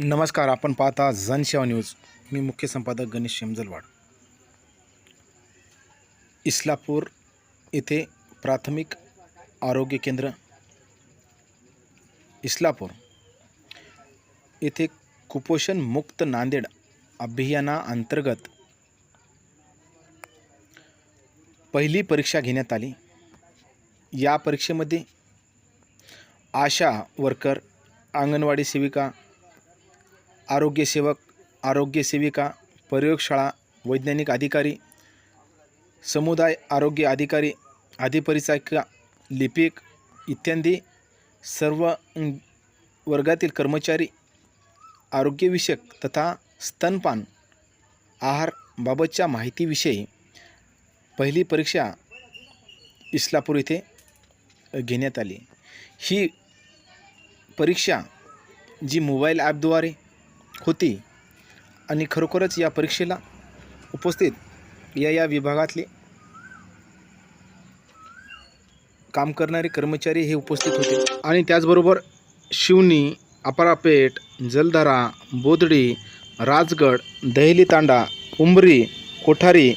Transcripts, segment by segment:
नमस्कार आपण पाहता जनसेवा न्यूज. मी मुख्य संपादक गणेश शेमजलवाड. इस्लापूर येथे प्राथमिक आरोग्य केंद्र इस्लापूर येथे कुपोषण मुक्त नांदेड अभियानाअंतर्गत पहिली परीक्षा घेण्यात आली. या परीक्षेमध्ये आशा वर्कर अंगणवाडी सेविका आरोग्यसेवक आरोग्यसेविका प्रयोगशाळा वैज्ञानिक अधिकारी समुदाय आरोग्य अधिकारी अधिपरिचारिका लिपिक इत्यादी सर्व वर्गातील कर्मचारी आरोग्यविषयक तथा स्तनपान आहारबाबतच्या माहितीविषयी पहिली परीक्षा इस्लापूर येथे घेण्यात आली. ही परीक्षा जी मोबाईल ॲपद्वारे होती. आणि खरोखरच या परीक्षेला उपस्थित या या विभागातले काम करणारे कर्मचारी हे उपस्थित होते. आणि त्याचबरोबर शिवनी अपरापेट जलधारा बोदडी राजगड दहेली तांडा उंबरी कोठारी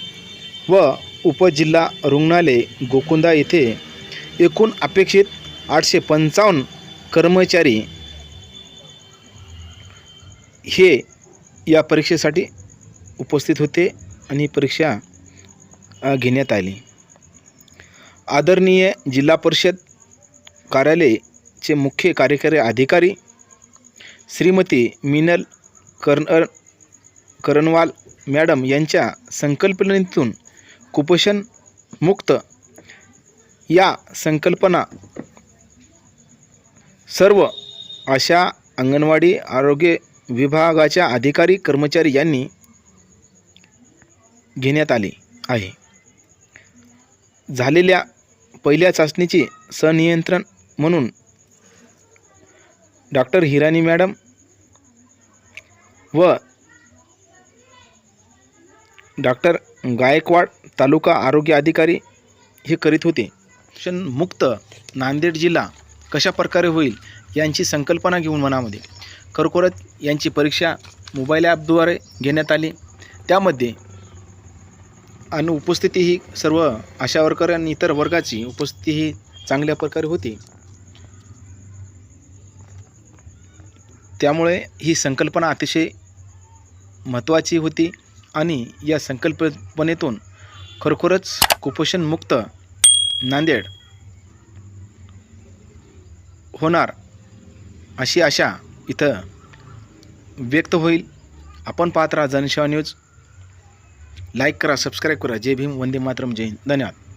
व उपजिल्हा रुग्णालय गोकुंदा येथे एकूण अपेक्षित आठशे पंचावन्न कर्मचारी हे या परीक्षेसाठी उपस्थित होते आणि परीक्षा घेण्यात आली. आदरणीय जिल्हा परिषद कार्यालयचे मुख्य कार्यकारी अधिकारी श्रीमती मिनल कर्न करणवाल मॅडम यांच्या संकल्पनेतून कुपोषण मुक्त या संकल्पना सर्व अशा अंगणवाडी आरोग्य विभागाच्या अधिकारी कर्मचारी यांनी घेण्यात आले आहे. झालेल्या पहिल्या चाचणीचे सनियंत्रण म्हणून डॉक्टर हिरानी मॅडम व डॉक्टर गायकवाड तालुका आरोग्य अधिकारी हे करीत होते. शिक्षण मुक्त नांदेड जिल्हा कशा प्रकारे होईल यांची संकल्पना घेऊन मनामध्ये. खरोखरच यांची परीक्षा मोबाईल ॲपद्वारे घेण्यात आली. त्यामध्ये आणि उपस्थिती ही सर्व आशा वर्कर आणि इतर वर्गाची उपस्थिती ही चांगल्या प्रकारे होती. त्यामुळे ही संकल्पना अतिशय महत्त्वाची होती आणि या संकल्पनेतून खरोखरच कुपोषणमुक्त नांदेड होणार अशी आशा इथं व्यक्त होईल. आपण पाहत राहा जनसेवा न्यूज. लाईक करा सबस्क्राईब करा. जय भीम वंदे मातरम जय हिंद. धन्यवाद.